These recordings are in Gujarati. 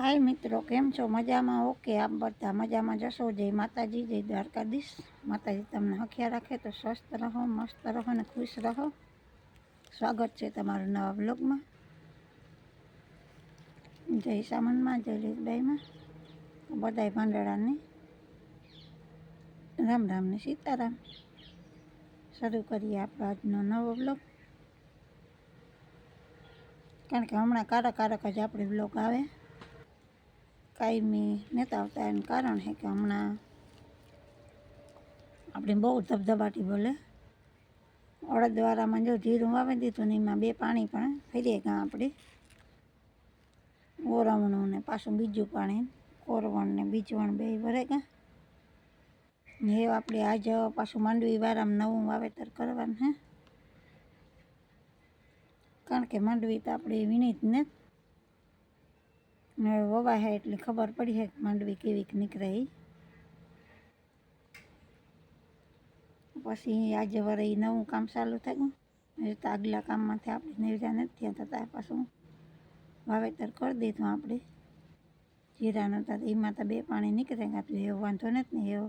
હાય મિત્રો, કેમ છો? મજામાં? ઓકે આપ બધા મજામાં જશો જય માતાજી, જય દ્વારકાધીશ. માતાજી તમને હખ્યા રાખે તો સ્વસ્થ રહો, મસ્ત રહો અને ખુશ રહો. સ્વાગત છે તમારું નવા બ્લોગમાં જય સામનમાં, જય લીલબાઈમાં બધાય ભાંડળાને રામ રામ ને સીતારામ. શરૂ કરીએ આપણો આજનો નવો બ્લોગ કારણ કે હમણાં કારક કારક જ આપણે બ્લોગ આવે. કાયમી નહોતા આવતા કારણ છે કે હમણાં આપણે બહુ ધબધબાટી બોલે. અડદવારામાં જો જીરું વાવી દીધું ને એમાં બે પાણી પણ ફેરીએ ગયા આપણે. ઓરવણું ને પાછું બીજું પાણી કોરવણ ને બીજવણ બે ભરે ગયા ને એ આપણે આજે પાછું માંડવી વારામાં નવું વાવેતર કરવાનું હે કારણ કે માંડવી તો આપણે વીણી જ ને વવાય હે એટલે ખબર પડી છે કે માંડવી કેવીક નીકળે ઈ. પછી આજે વરે એ નવું કામ ચાલુ થયું. એ તો આગલા કામમાંથી આપણે નિર્જા નથી થયા થતાં પાછું વાવેતર કરી દીધું આપણે. જીરાનું તો એમાં તો બે પાણી નીકળે એટલે એવો વાંધો નથી ને એવો.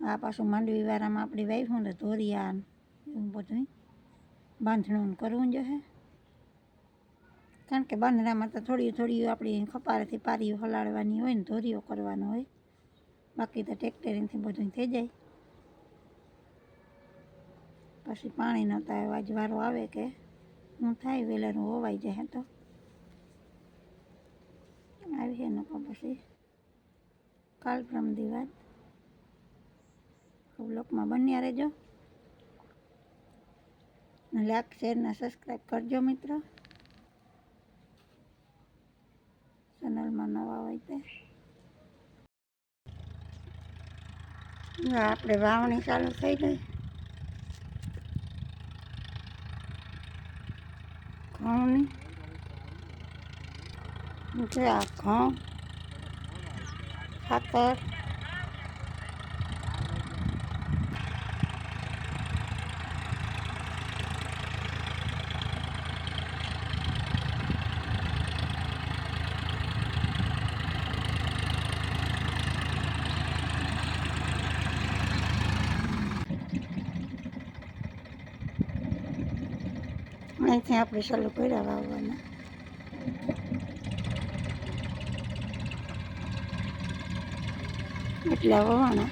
આ પાછું માંડવી વાળામાં આપણે વાવ્યું ને ધોરિયા એવું બધું બાંધણું કરવું જોઈએ કારણ કે બાંધણામાં તો થોડી થોડી આપણી ખપારેથી પારીઓ હલાડવાની હોય ને ધોરીઓ કરવાનો હોય. બાકી તો ટ્રેક્ટરીથી બધું થઈ જાય. પછી પાણી નહોતા આજ વારો આવે કે હું થાય વેલાનું હોવાઈ જાય તો. આવી નકો પછી. કાલ પ્રમ દિવસ બ્લોકમાં બન્યા રહેજો. લાઈક, શેર ને સબસ્ક્રાઈબ કરજો મિત્રો. નવા આપણે વાવણી ચાલુ થઈ ગઈ. ઘઉંની. જે આ ઘઉં ખાતર અહીંથી આપણે ચાલુ કર્યા વાવવાના. એટલા વવાણા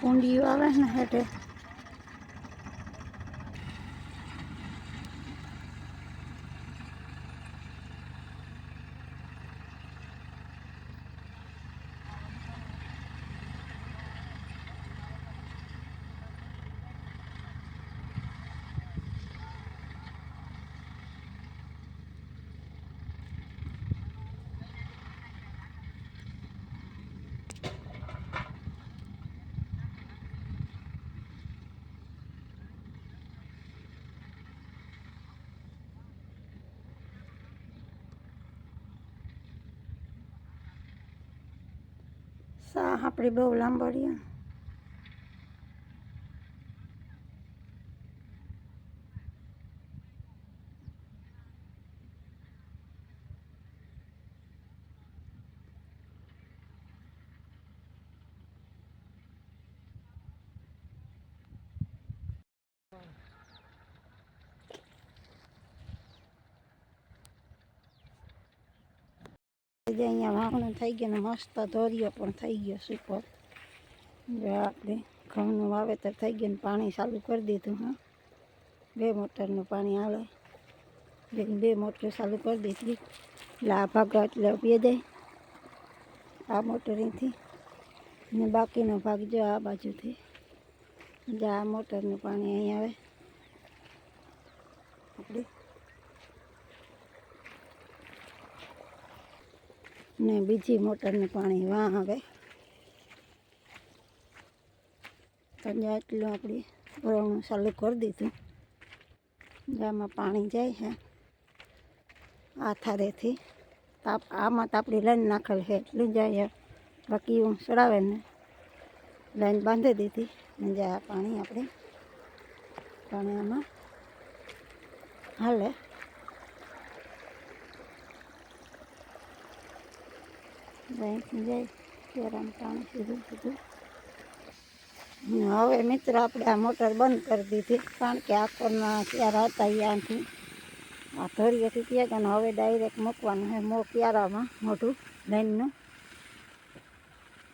કુંડીઓ આવે ને હેઠે. સા આપણે બહુ લાંબો રહ્યો. જે અહીંયા વાવણું થઈ ગયું ને મસ્ત ધોરિયો પણ થઈ ગયો સૂકો આપણે ઘઉંનું વાવેતર થઈ ગયું ને પાણી ચાલુ કરી દીધું હા બે મોટરનું પાણી આવે બે મોટર ચાલુ કરી દીધી એટલે આ ભાગ એટલે ઉપીએ જાય આ મોટરથી ને બાકીનો ભાગ જો આ બાજુથી જે આ મોટરનું પાણી અહીં આવે આપણે ને બીજી મોટરનું પાણી વાં આવે. ત્યાં એટલું આપણે ભરવાનું ચાલુ કરી દીધું. જેમાં પાણી જાય છે આ થારેથી તાપ, આમાં તો આપણી લાઈન નાખેલ છે, એટલું જાય બાકી હું ચડાવે ને, લાઈન બાંધી દીધી. ને જાય પાણી આપણે, પાણી આમાં હાલે. જાય કેરામ પાણી સીધું સીધું ને હવે મિત્ર આપણે આ મોટર બંધ કરી દીધી, કારણ કે આખોના ક્યારા હતા ત્યાંથી આ ધોરીએથી ત્યાં ગયા ને હવે ડાયરેક્ટ મૂકવાનું છે મો ક્યારામાં, મોઢું લાઈનનું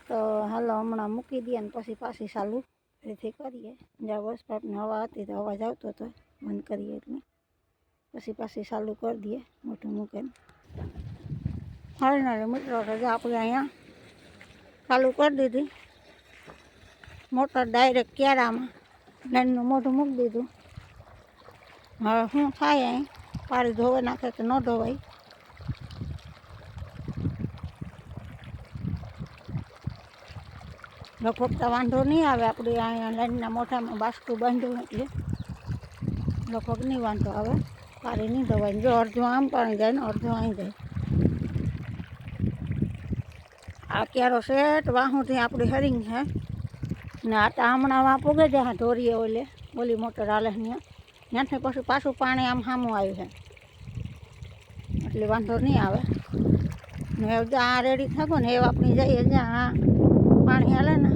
તો હાલો હમણાં મૂકી દઈએ ને પછી પાછી ચાલુ ફરીથી કરીએ. જ્યાં બસ પાઇપની હવા હતી તો અવાજ આવતો હતો. બંધ કરીએ એટલે. પછી પાછી ચાલુ કરી દઈએ મોટું મૂકીને. ફાઇનલી મિત્રો તો જો આપણે અહીંયા ચાલુ કરી દીધી મોટર ડાયરેક્ટ ક્યારામાં લાઈનનું મોઢું મૂકી દીધું હવે શું થાય અહીં પાણી ધોવે નાખે કે ન ધોવાય લગભગ તો વાંધો નહીં આવે આપણે અહીંયા લાઈનના મોઢામાં બાસ્કું બાંધ્યું એટલે લગભગ નહીં વાંધો આવે પાણી નહીં ધોવાય જો અડધું આમ પાણી જાય ને અડધું અહીં જાય આ ક્યારો શેઠ, વાહુંથી આપણી હરિંગ છે. ને આ તો હમણાં પૂગે જ્યાં ધોરીએ ઓલે. ઓલી મોટર હાલે ત્યાં ત્યાંથી પછી પાછું પાણી આમ સામું આવ્યું છે. એટલે વાંધો નહીં આવે. ને આ રેડી થાકો ને એ આપણી જઈએ જ્યાં પાણી હાલે ને.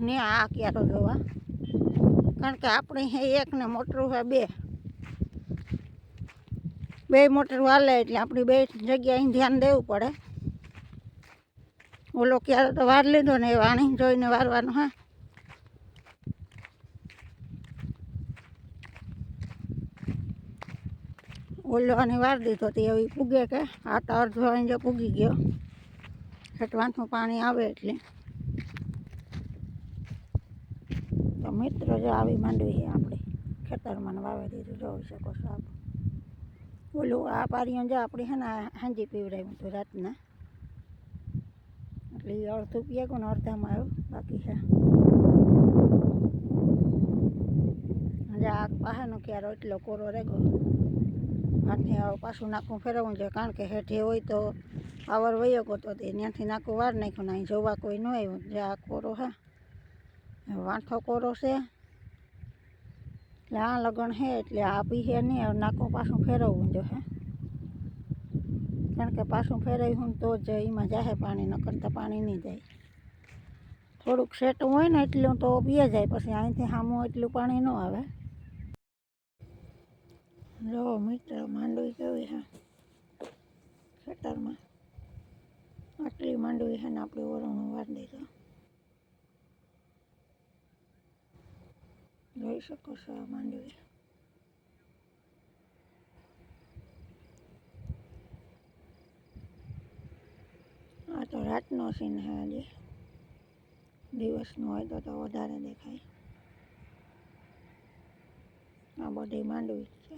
ને આ ક્યારો જોવા. કારણ કે આપણે હે એક ને મોટરું છે બે. બે મોટર હાલે એટલે આપણી બે જગ્યાએ ધ્યાન દેવું પડે. ઓલો ક્યારે તો વાર લીધો ને એ વાણી જોઈને વારવાનો, હા. ઓલો આની વાર દીધો તે એવી પૂગે કે? આ તો અડધો જો પૂગી ગયો. હેઠવાંથું પાણી આવે એટલે. તો મિત્ર જો આવી માંડવી આપણે. ખેતરમાં વાવી દીધું, જોઈ શકો છો આપ. ઓલું આ પારીઓ જો આપણે હે ને હાંજી પીવડાવ્યું હતું રાતના. એટલે અડધું પીએ ને અડધામાં આવ્યું, બાકી છે. હજી આ પાહાનો ક્યારો એટલો કોરો રેગો. હવે પાછું નાખું ફેરવવું જોઈએ, કારણ કે હેઠે હોય તો પાવર વયો ગયો તો ત્યાંથી નાખું વાર નાખ્યું ને અહીં જોવા કોઈ ન આવ્યું. જે આ કોરો હે વાંઠો કોરો છે. એટલે આ લગન હે એટલે આ પીહે નહીં, હવે નાખું પાછું ફેરવવું જોઈએ. કારણ કે પાછું ફેરાયું હું તો જ એમાં જાહે પાણી ન કરતા પાણી નહીં જાય. થોડુંક સેટું હોય ને એટલું તો પીએ જાય, પછી અહીંથી સામું એટલું પાણી ન આવે. જો મિત્ર માંડવી કેવી છે. ખેતરમાં આટલી માંડવી છે ને આપણે ઓરણું વાર દીધું જોઈ શકો છો આ માંડવી આ તો રાતનો સીન છે આજે. દિવસનું હોય તો તો વધારે દેખાય. આ બધી માંડવી છે.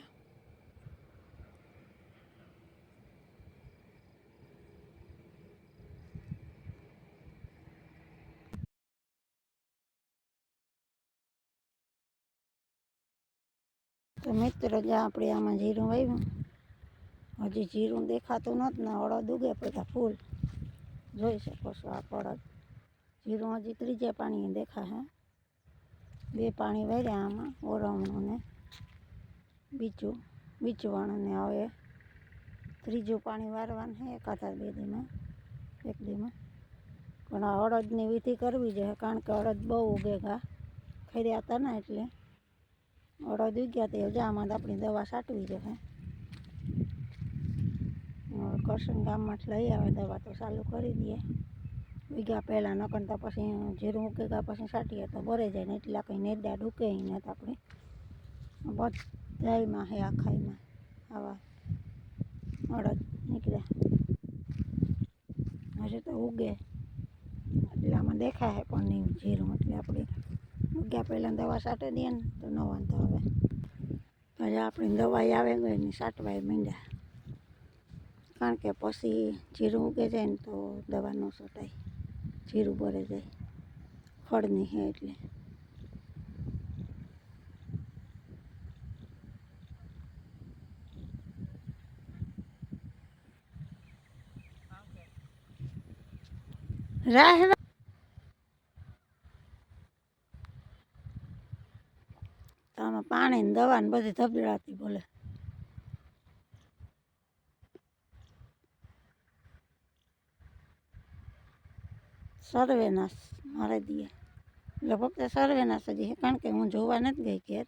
તો મિત્ર, જે આપણે આમાં જીરું વાવ્યું હજી જીરું દેખાતું નથી ને હળદ ઉગે બધા ફૂલ. જોઈ શકો છો આ અડદ જીરું. હજી ત્રીજે પાણીએ દેખાશે બે પાણી વાર્યા આમાં ઓરવણું ને બીજું બીજવાણ ને હવે ત્રીજું પાણી વારવાનું છે એકાદા બે દીમાં એક દીમાં પણ આ અડદની વિધિ કરવી જોઈએ, કારણ કે અડદ બહુ ઉગે ઘા. ખર્યા હતા ને એટલે. અડદ ઉગ્યા તે જામાં આપણી દવા છાંટવી જોઈએ. હવે કરશન ગામમાંથી લઈ આવે, દવા તો ચાલુ કરી દઈએ. વીઘા પહેલાં ન કરતા પછી જીરું ઉગેગા પછી સાટીએ તો ભરે જાય, ને એટલા કંઈ નેદા ડૂકે ને તો આપણે બધામાં હે આખાઈમાં આવા અડદ નીકળ્યા હજુ તો ઉગે. એટલામાં દેખાય દેખાય પણ નહીં જીરું, એટલે આપણે ઉગ્યા પહેલાં દવા છાંટી દઈએ ને તો ન વાંધો આવે પછી આપણી દવાઈ આવે ગઈ ને સાટવાય માંડ્યા. કારણ કે પછી જીરું ઉગે જાય ને તો દવા ન છટાય. જીરું ભરે જાય. ફળની હે એટલે. રાહ પાણી ને દવા ને બધી ધબડાતી બોલે. સર્વેનાશ મારે દઈએ એટલે ફક્ત સર્વેનાશ જ છે કારણ કે હું જોવા નથી ગઈ ઘેર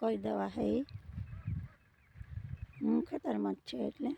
કઈ દવા એ હું ખેતરમાં જ છે એટલે.